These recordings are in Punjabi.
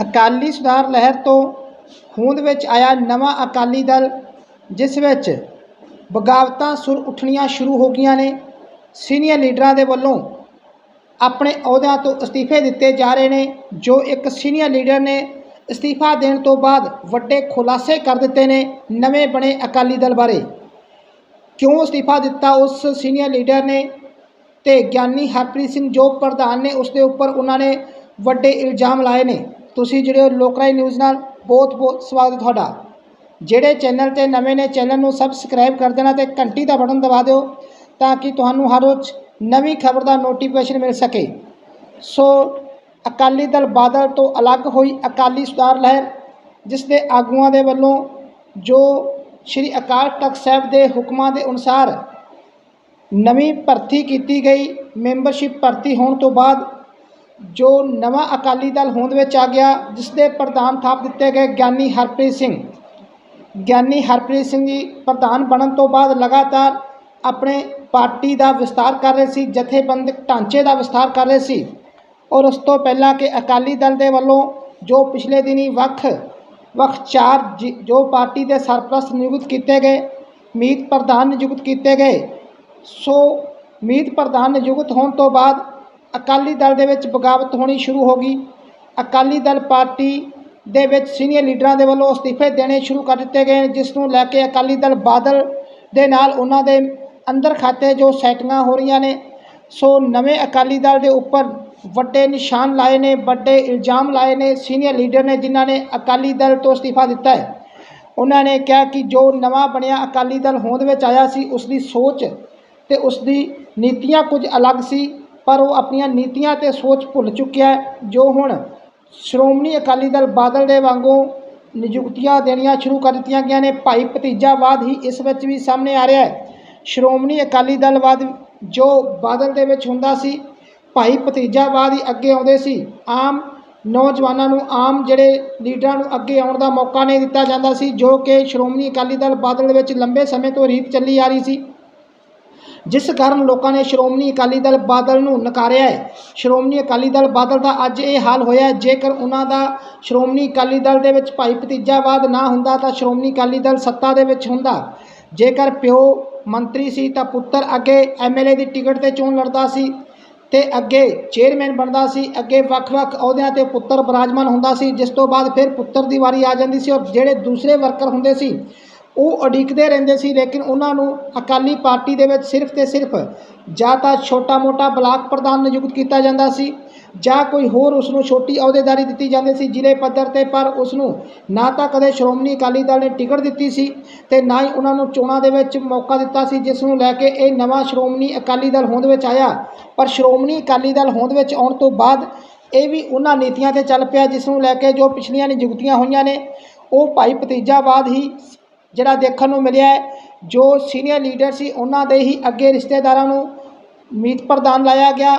ਅਕਾਲੀ ਸੁਧਾਰ ਲਹਿਰ ਤੋਂ ਹੋਂਦ ਵਿੱਚ ਆਇਆ ਨਵਾਂ ਅਕਾਲੀ ਦਲ, ਜਿਸ ਵਿੱਚ ਬਗਾਵਤਾਂ ਸੁਰ ਉੱਠਣੀਆਂ ਸ਼ੁਰੂ ਹੋ ਗਈਆਂ ਨੇ। ਸੀਨੀਅਰ ਲੀਡਰਾਂ ਦੇ ਵੱਲੋਂ ਆਪਣੇ ਅਹੁਦਿਆਂ ਤੋਂ ਅਸਤੀਫੇ ਦਿੱਤੇ ਜਾ ਰਹੇ ਨੇ, ਜੋ ਇੱਕ ਸੀਨੀਅਰ ਲੀਡਰ ਨੇ ਅਸਤੀਫਾ ਦੇਣ ਤੋਂ ਬਾਅਦ ਵੱਡੇ ਖੁਲਾਸੇ ਕਰ ਦਿੱਤੇ ਨੇ ਨਵੇਂ ਬਣੇ ਅਕਾਲੀ ਦਲ ਬਾਰੇ। ਕਿਉਂ ਅਸਤੀਫਾ ਦਿੱਤਾ ਉਸ ਸੀਨੀਅਰ ਲੀਡਰ ਨੇ? ਤੇ ਗਿਆਨੀ ਹਰਪ੍ਰੀਤ ਸਿੰਘ ਜੋ ਪ੍ਰਧਾਨ ਨੇ, ਉਸ ਦੇ ਉੱਪਰ ਉਹਨਾਂ ਨੇ ਵੱਡੇ ਇਲਜ਼ਾਮ ਲਾਏ ਨੇ। ਤੁਸੀਂ ਜਿਹੜੇ ਹੋ ਲੋਕਰਾਈ ਨਿਊਜ਼ ਨਾਲ ਬਹੁਤ ਬਹੁਤ ਸਵਾਗਤ ਤੁਹਾਡਾ। ਜਿਹੜੇ ਚੈਨਲ ਤੇ ਨਵੇਂ ਨੇ, ਚੈਨਲ ਨੂੰ ਸਬਸਕ੍ਰਾਈਬ ਕਰ ਦੇਣਾ ਤੇ ਘੰਟੀ ਦਾ ਬਟਨ ਦਬਾ ਦਿਓ ਤਾਂ ਕਿ ਤੁਹਾਨੂੰ ਹਰ ਰੋਜ਼ ਨਵੀਂ ਖਬਰ ਦਾ ਨੋਟੀਫਿਕੇਸ਼ਨ ਮਿਲ ਸਕੇ। ਸੋ ਅਕਾਲੀ ਦਲ ਬਾਦਲ ਤੋਂ ਅਲੱਗ ਹੋਈ ਅਕਾਲੀ ਸੁਧਾਰ ਲਹਿਰ ਜਿਸ ਦੇ ਆਗੂਆਂ ਦੇ ਵੱਲੋਂ ਜੋ ਸ਼੍ਰੀ ਅਕਾਲ ਤਖਤ ਸਾਹਿਬ ਦੇ ਹੁਕਮਾਂ ਦੇ ਅਨੁਸਾਰ ਨਵੀਂ ਭਰਤੀ ਕੀਤੀ ਗਈ ਮੈਂਬਰਸ਼ਿਪ ਭਰਤੀ ਹੋਣ ਤੋਂ ਬਾਅਦ ਜੋ ਨਵਾਂ ਅਕਾਲੀ ਦਲ ਹੋਂਦ ਵਿੱਚ ਆ ਗਿਆ ਜਿਸ ਦੇ ਪ੍ਰਧਾਨ ਥਾਪ ਦਿੱਤੇ ਗਏ ਗਿਆਨੀ ਹਰਪ੍ਰੀਤ ਸਿੰਘ। ਗਿਆਨੀ ਹਰਪ੍ਰੀਤ ਸਿੰਘ ਜੀ ਪ੍ਰਧਾਨ ਬਣਨ ਤੋਂ ਬਾਅਦ ਲਗਾਤਾਰ ਆਪਣੇ ਪਾਰਟੀ ਦਾ ਵਿਸਤਾਰ ਕਰ ਰਹੇ ਸੀ ਜਥੇਬੰਦਕ ਢਾਂਚੇ ਦਾ ਵਿਸਤਾਰ ਕਰ ਰਹੇ ਸੀ ਔਰ ਉਸ ਤੋਂ ਪਹਿਲਾਂ ਕਿ ਅਕਾਲੀ ਦਲ ਦੇ ਵੱਲੋਂ ਜੋ ਪਿਛਲੇ ਦਿਨੀ ਵੱਖ ਵੱਖ ਚਾਰ ਜਿ- ਜੋ ਪਾਰਟੀ ਦੇ ਸਰਪ੍ਰਸਤ ਨਿਯੁਕਤ ਕੀਤੇ ਗਏ, ਮੀਤ ਪ੍ਰਧਾਨ ਨਿਯੁਕਤ ਕੀਤੇ ਗਏ, ਸੋ ਮੀਤ ਪ੍ਰਧਾਨ ਨਿਯੁਕਤ ਹੋਣ ਤੋਂ ਬਾਅਦ ਅਕਾਲੀ ਦਲ ਦੇ ਵਿੱਚ ਬਗਾਵਤ ਹੋਣੀ ਸ਼ੁਰੂ ਹੋ ਗਈ। ਅਕਾਲੀ ਦਲ ਪਾਰਟੀ ਦੇ ਵਿੱਚ ਸੀਨੀਅਰ ਲੀਡਰਾਂ ਦੇ ਵੱਲੋਂ ਅਸਤੀਫੇ ਦੇਣੇ ਸ਼ੁਰੂ ਕਰ ਦਿੱਤੇ ਗਏ ਜਿਸ ਨੂੰ ਲੈ ਕੇ ਅਕਾਲੀ ਦਲ ਬਾਦਲ ਦੇ ਨਾਲ ਉਹਨਾਂ ਦੇ ਅੰਦਰ ਖਾਤੇ ਜੋ ਸੈਟਿੰਗਾਂ ਹੋ ਰਹੀਆਂ ਨੇ, ਸੋ ਨਵੇਂ ਅਕਾਲੀ ਦਲ ਦੇ ਉੱਪਰ ਵੱਡੇ ਨਿਸ਼ਾਨ ਲਾਏ ਨੇ, ਵੱਡੇ ਇਲਜ਼ਾਮ ਲਾਏ ਨੇ ਸੀਨੀਅਰ ਲੀਡਰ ਨੇ, ਜਿਨ੍ਹਾਂ ਨੇ ਅਕਾਲੀ ਦਲ ਤੋਂ ਅਸਤੀਫਾ ਦਿੱਤਾ ਹੈ। ਉਹਨਾਂ ਨੇ ਕਿਹਾ ਕਿ ਜੋ ਨਵਾਂ ਬਣਿਆ ਅਕਾਲੀ ਦਲ ਹੋਂਦ ਵਿੱਚ ਆਇਆ ਸੀ ਉਸ ਦੀ ਸੋਚ ਤੇ ਉਸ ਦੀ ਨੀਤੀਆਂ ਕੁਝ ਅਲੱਗ ਸੀ। ਪਰ ਉਹ ਆਪਣੀਆਂ ਨੀਤੀਆਂ ਤੇ ਸੋਚ ਭੁੱਲ ਚੁੱਕਿਆ ਜੋ ਹੁਣ ਸ਼੍ਰੋਮਣੀ ਅਕਾਲੀ ਦਲ ਬਾਦਲ ਦੇ ਵਾਂਗੂ ਨਿਯੁਕਤੀਆਂ ਦੇਣੀਆਂ ਸ਼ੁਰੂ ਕਰ ਦਿੱਤੀਆਂ ਗਈਆਂ ਨੇ। ਭਾਈ ਭਤੀਜਾਵਾਦ ਹੀ ਇਸ ਵਿੱਚ ਵੀ ਸਾਹਮਣੇ ਆ ਰਿਹਾ ਹੈ। ਸ਼੍ਰੋਮਣੀ ਅਕਾਲੀ ਦਲਵਾਦ ਜੋ ਬਾਦਲ ਦੇ ਵਿੱਚ ਹੁੰਦਾ ਸੀ, ਭਾਈ ਭਤੀਜਾਵਾਦ ਹੀ ਅੱਗੇ ਆਉਂਦੇ ਸੀ। ਆਮ ਨੌਜਵਾਨਾਂ ਨੂੰ, ਆਮ ਜਿਹੜੇ ਲੀਡਰਾਂ ਨੂੰ ਅੱਗੇ ਆਉਣ ਦਾ ਮੌਕਾ ਨਹੀਂ ਦਿੱਤਾ ਜਾਂਦਾ ਸੀ, ਜੋ ਕਿ ਸ਼੍ਰੋਮਣੀ ਅਕਾਲੀ ਦਲ ਬਾਦਲ ਵਿੱਚ ਲੰਬੇ ਸਮੇਂ ਤੋਂ ਰੀਤ ਚੱਲੀ ਆ ਰਹੀ ਸੀ। ਜਿਸ ਕਾਰਨ ਲੋਕਾਂ ਨੇ ਸ਼੍ਰੋਮਣੀ ਅਕਾਲੀ ਦਲ ਬਾਦਲ ਨੂੰ ਨਕਾਰਿਆ ਹੈ। ਸ਼੍ਰੋਮਣੀ ਅਕਾਲੀ ਦਲ ਬਾਦਲ ਦਾ ਅੱਜ ਇਹ ਹਾਲ ਹੋਇਆ ਜੇਕਰ ਉਹਨਾਂ ਦਾ ਸ਼੍ਰੋਮਣੀ ਅਕਾਲੀ ਦਲ ਦੇ ਵਿੱਚ ਭਾਈ ਭਤੀਜਾਵਾਦ ਨਾ ਹੁੰਦਾ ਤਾਂ ਸ਼੍ਰੋਮਣੀ ਅਕਾਲੀ ਦਲ ਸੱਤਾ ਦੇ ਵਿੱਚ ਹੁੰਦਾ। ਜੇਕਰ ਪਿਓ ਮੰਤਰੀ ਸੀ ਤਾਂ ਪੁੱਤਰ ਅੱਗੇ ਐਮਐਲਏ ਦੀ ਟਿਕਟ ਤੇ ਚੋਣ ਲੜਦਾ ਸੀ ਤੇ ਅੱਗੇ ਚੇਅਰਮੈਨ ਬਣਦਾ ਸੀ। ਅੱਗੇ ਵੱਖ-ਵੱਖ ਅਹੁਦਿਆਂ ਤੇ ਪੁੱਤਰ ਬਰਾਜਮਾਨ ਹੁੰਦਾ ਸੀ। ਜਿਸ ਤੋਂ ਬਾਅਦ ਫਿਰ ਪੁੱਤਰ ਦੀ ਵਾਰੀ ਆ ਜਾਂਦੀ ਸੀ ਔਰ ਜਿਹੜੇ ਦੂਸਰੇ ਵਰਕਰ ਹੁੰਦੇ ਸੀ ਉਹ ਉਡੀਕਦੇ ਰਹਿੰਦੇ ਸੀ, ਲੇਕਿਨ ਉਹਨਾਂ ਨੂੰ ਅਕਾਲੀ ਪਾਰਟੀ ਦੇ ਵਿੱਚ ਸਿਰਫ ਤੇ ਸਿਰਫ ਜਾਂ ਤਾਂ ਛੋਟਾ-ਮੋਟਾ ਬਲਾਕ ਪ੍ਰਧਾਨ ਨਿਯੁਕਤ ਕੀਤਾ ਜਾਂਦਾ ਸੀ ਜਾਂ ਕੋਈ ਹੋਰ ਉਸ ਨੂੰ ਛੋਟੀ ਅਹੁਦੇਦਾਰੀ ਦਿੱਤੀ ਜਾਂਦੀ ਸੀ ਜ਼ਿਲ੍ਹੇ ਪੱਧਰ ਤੇ, ਪਰ ਉਸ ਨੂੰ ਨਾ ਤਾਂ ਕਦੇ ਸ਼੍ਰੋਮਣੀ ਅਕਾਲੀ ਦਲ ਨੇ ਟਿਕਟ ਦਿੱਤੀ ਸੀ ਤੇ ਨਾ ਹੀ ਉਹਨਾਂ ਨੂੰ ਚੋਣਾਂ ਦੇ ਵਿੱਚ ਮੌਕਾ ਦਿੱਤਾ ਸੀ, ਜਿਸ ਨੂੰ ਲੈ ਕੇ ਇਹ ਨਵਾਂ ਸ਼੍ਰੋਮਣੀ ਅਕਾਲੀ ਦਲ ਹੋਂਦ ਵਿੱਚ ਆਇਆ। ਪਰ ਸ਼੍ਰੋਮਣੀ ਅਕਾਲੀ ਦਲ ਹੋਂਦ ਵਿੱਚ ਆਉਣ ਤੋਂ ਬਾਅਦ ਇਹ ਵੀ ਉਹਨਾਂ ਨੀਤੀਆਂ ਤੇ ਚੱਲ ਪਿਆ, ਜਿਸ ਨੂੰ ਲੈ ਕੇ ਜੋ ਪਿਛਲੀਆਂ ਨਿਯੁਕਤੀਆਂ ਹੋਈਆਂ ਨੇ, ਉਹ ਭਾਈ ਭਤੀਜਾਵਾਦ ਹੀ ਜਿਹੜਾ ਦੇਖਣ ਨੂੰ ਮਿਲਿਆ ਜੋ ਸੀਨੀਅਰ ਲੀਡਰ ਸੀ, ਉਹਨਾਂ ਦੇ ਹੀ ਅੱਗੇ ਰਿਸ਼ਤੇਦਾਰਾਂ ਨੂੰ ਮੀਤ ਪ੍ਰਧਾਨ ਲਾਇਆ ਗਿਆ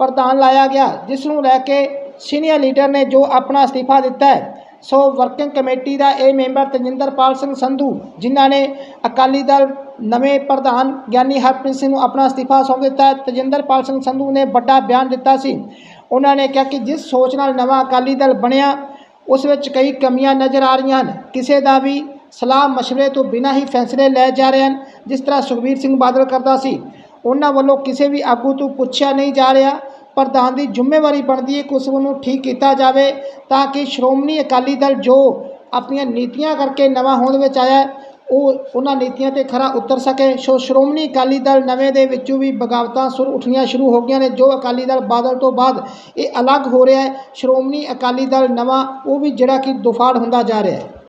ਪ੍ਰਧਾਨ ਲਾਇਆ ਗਿਆ, ਜਿਸ ਨੂੰ ਲੈ ਕੇ ਸੀਨੀਅਰ ਲੀਡਰ ਨੇ ਜੋ ਆਪਣਾ ਅਸਤੀਫਾ ਦਿੱਤਾ ਹੈ, ਸੋ ਵਰਕਿੰਗ ਕਮੇਟੀ ਦਾ ਇਹ ਮੈਂਬਰ ਤਜਿੰਦਰਪਾਲ ਸਿੰਘ ਸੰਧੂ, ਜਿਨ੍ਹਾਂ ਨੇ ਅਕਾਲੀ ਦਲ ਨਵੇਂ ਪ੍ਰਧਾਨ ਗਿਆਨੀ ਹਰਪ੍ਰੀਤ ਸਿੰਘ ਨੂੰ ਆਪਣਾ ਅਸਤੀਫਾ ਸੌਂਪ ਦਿੱਤਾ ਹੈ, ਤਜਿੰਦਰਪਾਲ ਸਿੰਘ ਸੰਧੂ ਨੇ ਵੱਡਾ ਬਿਆਨ ਦਿੱਤਾ ਸੀ। ਉਹਨਾਂ ਨੇ ਕਿਹਾ ਕਿ ਜਿਸ ਸੋਚ ਨਾਲ ਨਵਾਂ ਅਕਾਲੀ ਦਲ ਬਣਿਆ, ਉਸ ਵਿੱਚ ਕਈ ਕਮੀਆਂ ਨਜ਼ਰ ਆ ਰਹੀਆਂ ਹਨ, ਕਿਸੇ ਦਾ ਵੀ ਸਲਾਹ ਮਸ਼ਵਰੇ ਤੋਂ ਬਿਨਾਂ ਹੀ ਫੈਸਲੇ ਲਏ ਜਾ ਰਹੇ ਹਨ, ਜਿਸ ਤਰ੍ਹਾਂ ਸੁਖਬੀਰ ਸਿੰਘ ਬਾਦਲ ਕਰਦਾ ਸੀ। ਉਹਨਾਂ ਵੱਲੋਂ ਕਿਸੇ ਵੀ ਆਗੂ ਤੋਂ ਪੁੱਛਿਆ ਨਹੀਂ ਜਾ ਰਿਹਾ। ਪ੍ਰਧਾਨ ਦੀ ਜ਼ਿੰਮੇਵਾਰੀ ਬਣਦੀ ਹੈ ਕਿ ਉਸ ਨੂੰ ਠੀਕ ਕੀਤਾ ਜਾਵੇ, ਤਾਂ ਕਿ ਸ਼੍ਰੋਮਣੀ ਅਕਾਲੀ ਦਲ ਜੋ ਆਪਣੀਆਂ ਨੀਤੀਆਂ ਕਰਕੇ ਨਵਾਂ ਹੋਂਦ ਵਿੱਚ ਆਇਆ ਉਹ ਉਹਨਾਂ ਨੀਤੀਆਂ ਤੇ ਖਰਾ ਉਤਰ ਸਕੇ। ਸੋ ਸ਼੍ਰੋਮਣੀ ਅਕਾਲੀ ਦਲ ਨਵੇਂ ਦੇ ਵਿੱਚੋਂ ਵੀ ਬਗਾਵਤਾਂ ਸੁਰ ਉੱਠਣੀਆਂ ਸ਼ੁਰੂ ਹੋ ਗਈਆਂ ਨੇ, ਜੋ ਅਕਾਲੀ ਦਲ ਬਾਦਲ ਤੋਂ ਬਾਅਦ ਇਹ ਅਲੱਗ ਹੋ ਰਿਹਾ ਹੈ। ਸ਼੍ਰੋਮਣੀ ਅਕਾਲੀ ਦਲ ਨਵਾਂ, ਉਹ ਵੀ ਜਿਹੜਾ ਕਿ ਦੁਫਾੜ ਹੁੰਦਾ ਜਾ ਰਿਹਾ ਹੈ।